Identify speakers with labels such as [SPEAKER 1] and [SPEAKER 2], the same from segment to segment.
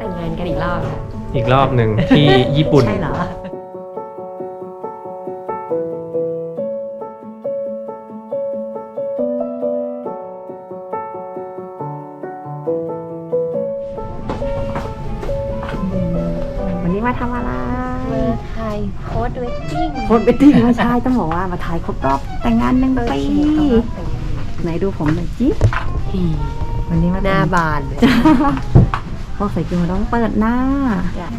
[SPEAKER 1] แต่งงานกันอีกรอบค่ะ
[SPEAKER 2] อีกรอบหนึ่งที่ญี่ปุ่น
[SPEAKER 1] ใช่เหรอ
[SPEAKER 3] วันนี้มาทำอะไร
[SPEAKER 1] มาถ่ายโพสต์เวดดิ้ง
[SPEAKER 3] โพสต์เวดดิ้งไม่ใช่ต้องบอกว่ามาถ่ายครบรอบแต่งงานหนึ่งปี ไหนดูผมหน่อยจิวันนี้มา
[SPEAKER 1] หน้าบานเลย
[SPEAKER 3] พอใส่กิโมต้องเปิดหน้า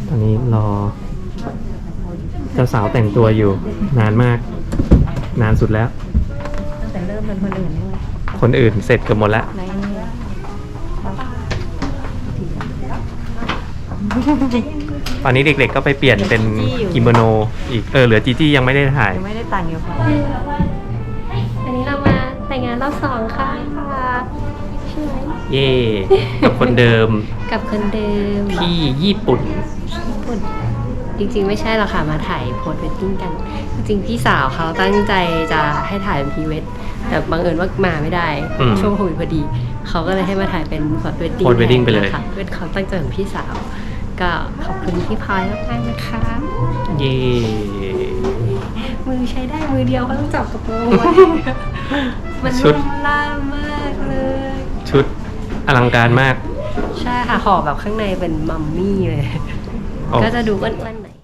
[SPEAKER 2] ตอนนี้รอ เจ้าสาวแต่งตัวอยู่ นานมาก นานสุดแล้ว
[SPEAKER 3] ตั้งแต่เริ่มเป็นคนอื่นเลย
[SPEAKER 2] คนอื่นเสร็จเกือบหมดแล้ว
[SPEAKER 3] ใน
[SPEAKER 2] ตอนนี้เด็กๆก็ไปเปลี่ยนเป็นกิโมโนอีก เออเหลือจีจี้ยังไม่ได้ถ่าย
[SPEAKER 3] ยังไม่ได้แต่งอยู่ค่ะ
[SPEAKER 1] อันนี้เรามาแต่งงานรอบสองค่ะใช่ไหม
[SPEAKER 2] เย่กับคนเดิม
[SPEAKER 1] กับคนเดิม
[SPEAKER 2] ที่ญี่ปุ่น
[SPEAKER 1] ญี่ปุ่น จริงๆ ไม่ใช่หรอกค่ะมาถ่ายโพสต์เวดดิ้งกัน จริงๆ พี่สาวเขาตั้งใจจะให้ถ่ายเป็นพรีเวดแต่บังเอิญว่ามาไม่ได้
[SPEAKER 2] อืม
[SPEAKER 1] ช่วงโควิดพอดี เขาก็เลยให้มาถ่ายเป็นโพสต์เวดดิ้ง
[SPEAKER 2] Post wedding ไปเลย
[SPEAKER 1] ค่ะเป็นความตั้งใจของพี่สาว ก็ขอบคุณพี่พลอยมากๆนะคะ
[SPEAKER 2] เย่
[SPEAKER 1] มือใช้ได้มือเดียวเขาต้องจับกระโปรงไว้มัน
[SPEAKER 2] ชุด
[SPEAKER 1] นุ่มล่ามมากเลย
[SPEAKER 2] ชุด อลังการมาก
[SPEAKER 1] ใช่ค่ะห่อแบบข้างในเป็นมัมมี่เลย
[SPEAKER 2] โอ้
[SPEAKER 1] ก็จะดูอ้วนๆหน่อย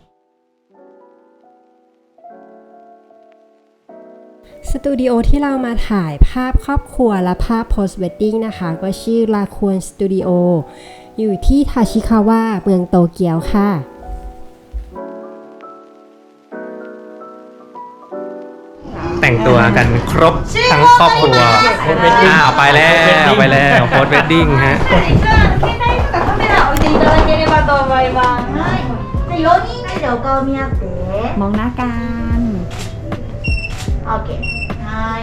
[SPEAKER 4] สตูดิโอที่เรามาถ่ายภาพครอบครัวและภาพ post wedding นะคะ ก็ชื่อลาควนสตูดิโออยู่ที่ทาชิคาวะเมืองโตเกียวค่ะ
[SPEAKER 2] แต่งตัวกันครบทั้งครอบครัวอ้าวไปแล้วไปแล้วโพสเวดดิ้งฮะ
[SPEAKER 5] 携帯とかカメラ置いていただければと思います。はい。じゃあ4人目でお顔見合って。
[SPEAKER 3] มองหน้ากัน
[SPEAKER 5] オッケー。はい。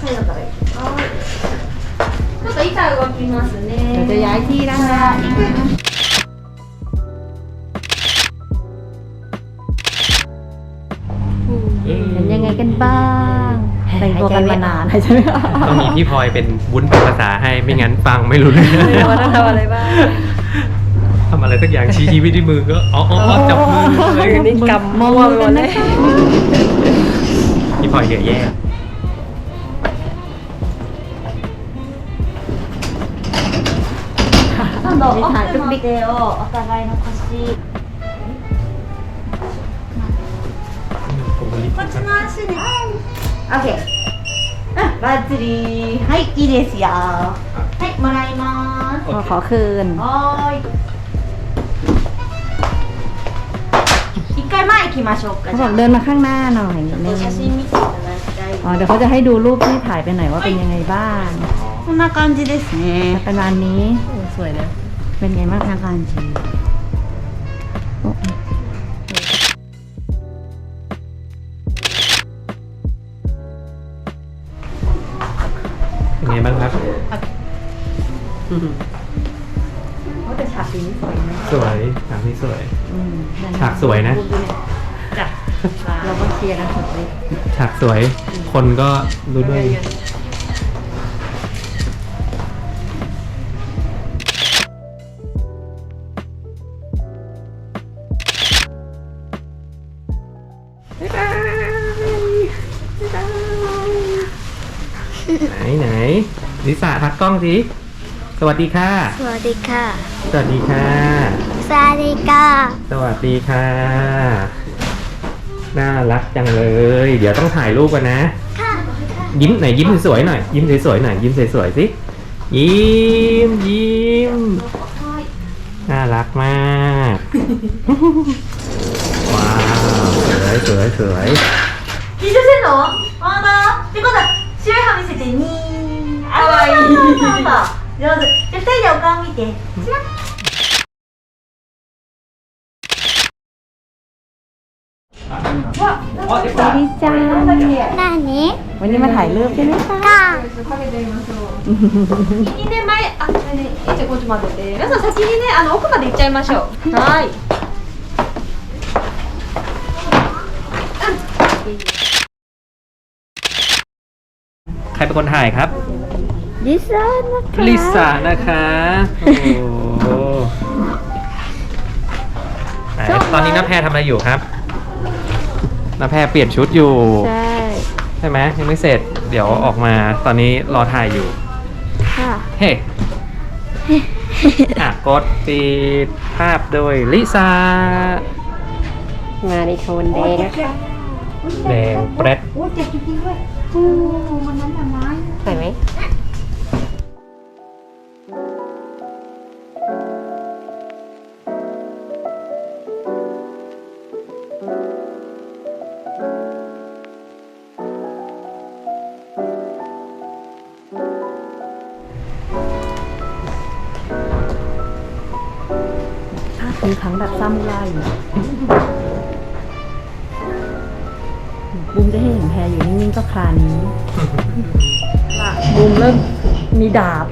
[SPEAKER 5] サイドからいきます。ちょっと板動きますね。
[SPEAKER 3] เดี๋ยวจะย้ายที่นะคะ เป็ แต่งตัวกันมานานใช่ไหมคะ
[SPEAKER 2] ต้องมีพี่พลอยเป็นวุ้นเป็นภาษาให้ไม่งั้นฟังไม่รู้เรื่อง
[SPEAKER 1] ไม่รู้ว่าต้องทำอะไรบ้าง
[SPEAKER 2] ทำอะไรสักอย่างชี้ชี้ไปที่มือก็อ๋ออ๋ออ๋อจับมืออะไร
[SPEAKER 1] คืนนี้กำ
[SPEAKER 3] มอง
[SPEAKER 1] ม่วง
[SPEAKER 3] กัน
[SPEAKER 1] เล
[SPEAKER 3] นะ
[SPEAKER 1] ย
[SPEAKER 3] คะ
[SPEAKER 2] พี่พลอยเหยื่อแย่
[SPEAKER 5] 今度奥の手をお互いの腰。
[SPEAKER 2] ผมก็รีบ
[SPEAKER 5] こっちの足で。 オッケー。うん、バッチリ。はい、いいですよ。はい、もらいま
[SPEAKER 3] ขอขอคืน
[SPEAKER 5] す。はーい。一回前行きましょうか。
[SPEAKER 3] เขา
[SPEAKER 5] じ
[SPEAKER 3] บ
[SPEAKER 5] ゃ
[SPEAKER 3] อก
[SPEAKER 5] あ
[SPEAKER 3] เดินมาข้างหน้าหน่อยนิดนึง
[SPEAKER 5] 写真見ていただきたい。
[SPEAKER 3] อ๋อเดี๋ยวเขาจะให้ดูรูปที่ถ่ายไปหน่อยว่าเป็นยังไงบ้าง
[SPEAKER 5] こんな感じですね。
[SPEAKER 3] ประมาณนี้
[SPEAKER 1] โอ้สวยนะ
[SPEAKER 3] เป็นไงบ้าง
[SPEAKER 5] こんな感じ。
[SPEAKER 2] เป็ ไงบ้างครับ
[SPEAKER 3] เขาแต่ฉากนี้สวยนะ
[SPEAKER 2] สวยฉากนี้สวย
[SPEAKER 3] อืม
[SPEAKER 2] ฉากสวยนะ
[SPEAKER 1] จ้ะ
[SPEAKER 3] เราก็เคลียร์กันสุดเลย
[SPEAKER 2] ฉากสวย คนก็รู้ด้วย ไหนไหนลิสาพักกล้องสิ สวัสดีค่ะ
[SPEAKER 6] สวัสดีค่ะ
[SPEAKER 2] สวัสดีค่ะ
[SPEAKER 6] สวัสดีค่ะ
[SPEAKER 2] สวัสดีค่ะ น่ารักจังเลย เดี๋ยวต้องถ่ายรูปกันนะ
[SPEAKER 6] ค่ะ
[SPEAKER 2] ยิ้มไหนยิ้มสวยๆหน่อย ยิ้มสวยๆหน่อยยิ้มสวยๆสิ ยิ้มยิ้ม น่ารักมาก ว้าว สวยสวยสวย
[SPEAKER 5] 기준 세 노. 아, 나 이거 다. てことは白い歯見せてにーかわいい上手じゃあ二人でお顔見てチラッ
[SPEAKER 3] สวัสดีจ้า
[SPEAKER 6] 何
[SPEAKER 3] วันนี้มาถ่ายรูปใช่ไหมคะ
[SPEAKER 6] か
[SPEAKER 5] 2年前あねねえじゃあこっち待ってて皆さん先にねあの奥まで行っちゃいましょうはい
[SPEAKER 2] ใค เป็นคนถ่ายครับ
[SPEAKER 3] ลิซ่านะคะ
[SPEAKER 2] ลิซ่านะคะโอ้โหนี้น้าแพรทำอะไรอยู่ครับน้าแพรเปลี่ยนชุดอยู่
[SPEAKER 1] ใช่
[SPEAKER 2] ใช่ไหมยังไม่เสร็จเดี๋ยวออกมาตอนนี้รอถ่ายอยู่
[SPEAKER 1] ค่ะ
[SPEAKER 2] เฮ้อะกดปิดภาพโดยลิซ่า
[SPEAKER 1] มาในโทนแดงนะคะ
[SPEAKER 2] แดงเปรด
[SPEAKER 3] โอ้เจ็บจริงๆด้วยโอ้มันนั้นละไม้
[SPEAKER 1] ใส่ไหม
[SPEAKER 3] ถ้าเป็นครั้งแบบซ้ำไล่ บูมจะให้เห็นแพรอยู่นิ่งๆก็คลานนี้ละบูมเริ่มมีดาบ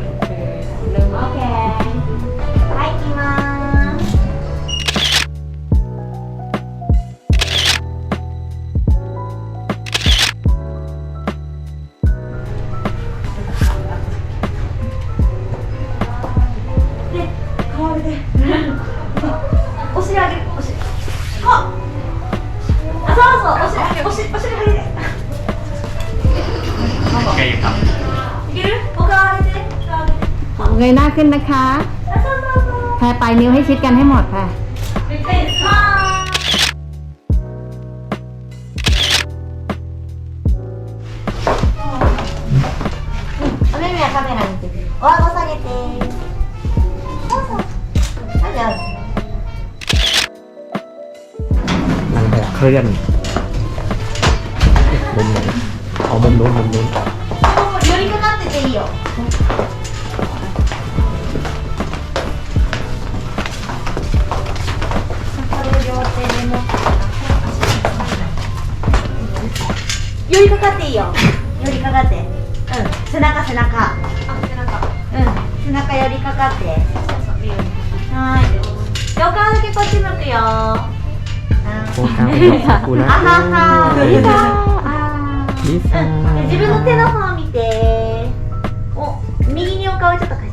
[SPEAKER 5] เริ่มแล้วไปกิ
[SPEAKER 2] มาเด็
[SPEAKER 5] กคอไปเลย
[SPEAKER 3] เงยหน้าขึ้นนะคะ
[SPEAKER 5] あそうそうそう
[SPEAKER 3] แพรปลายนิ้วให้ชิดกันให้หมดค่ะ
[SPEAKER 5] びっくりしますお目目はカメラに向けてお顎下げてそうそうはいじゃあ
[SPEAKER 2] นางแบบเคลื่อนมุมไหนเอามุมนู้นมุมนู้น
[SPEAKER 5] 寄りかかってていいよ 寄りかかっていいよ。寄りかかって。うん。背中背中。あ背中。うん。背中寄りかかって。はい。両側だけこっち向くよ。あはは、自分の手の方を見て。お右にお顔ちょっと貸して。